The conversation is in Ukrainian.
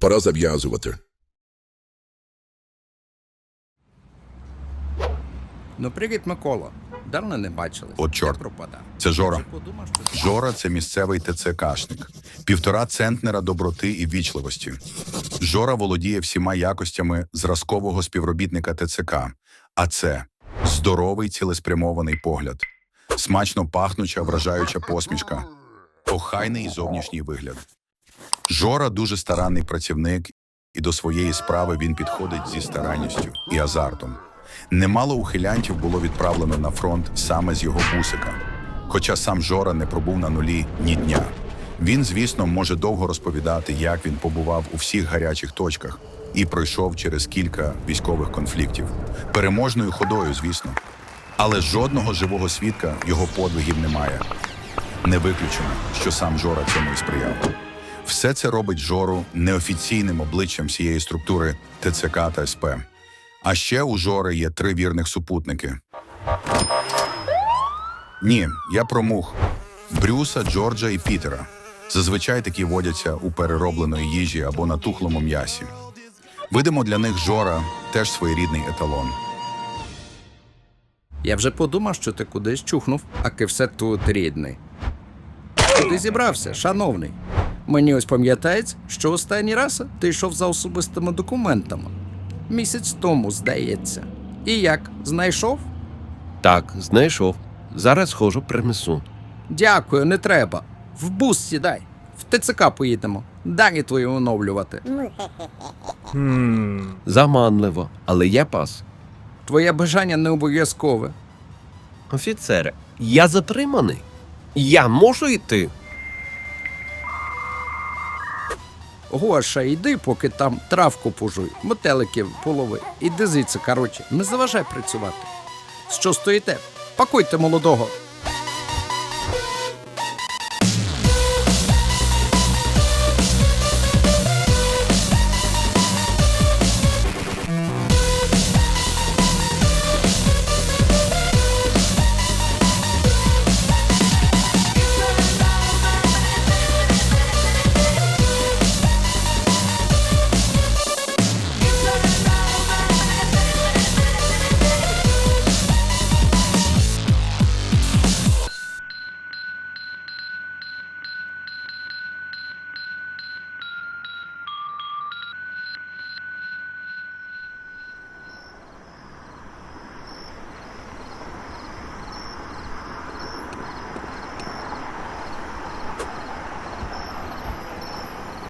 Пора зав'язувати. Ну, привіт, Микола. Давно не бачили. От чорт. пропадав. Це Жора. Жора це місцевий ТЦКшник, півтора центнера доброти і вічливості. Жора володіє всіма якостями зразкового співробітника ТЦК, а це здоровий цілеспрямований погляд, смачно пахнуча, вражаюча посмішка, охайний зовнішній вигляд. Жора дуже старанний працівник, і до своєї справи він підходить зі старанністю і азартом. Немало ухилянтів було відправлено на фронт саме з його бусика. Хоча сам Жора не пробув на нулі ні дня. Він, звісно, може довго розповідати, як він побував у всіх гарячих точках і пройшов через кілька військових конфліктів. Переможною ходою, звісно. Але жодного живого свідка його подвигів немає. Не виключено, що сам Жора цьому і сприяв. Все це робить Жору неофіційним обличчям всієї структури ТЦК та СП. А ще у Жори є три вірних супутники. Ні, я про мух. Брюса, Джорджа і Пітера. Зазвичай такі водяться у переробленої їжі або на тухлому м'ясі. Видимо, для них Жора теж своєрідний еталон. Я вже подумав, що ти кудись чухнув, а все тут рідний. Куди зібрався, шановний? Мені ось пам'ятається, що останній раз ти йшов за особистими документами. Місяць тому, здається. І як, знайшов? Так, знайшов. Зараз схожу, принесу. Дякую, не треба. В бус сідай. В ТЦК поїдемо. Дані твої оновлювати. Заманливо, але є пас. Твоє бажання не обов'язкове. Офіцере, я затриманий. Я можу йти. Гоша, йди, поки там травку пожуй, мотеликів полови. Іди звідси, коротше, не заважай працювати. Що стоїте? Пакуйте молодого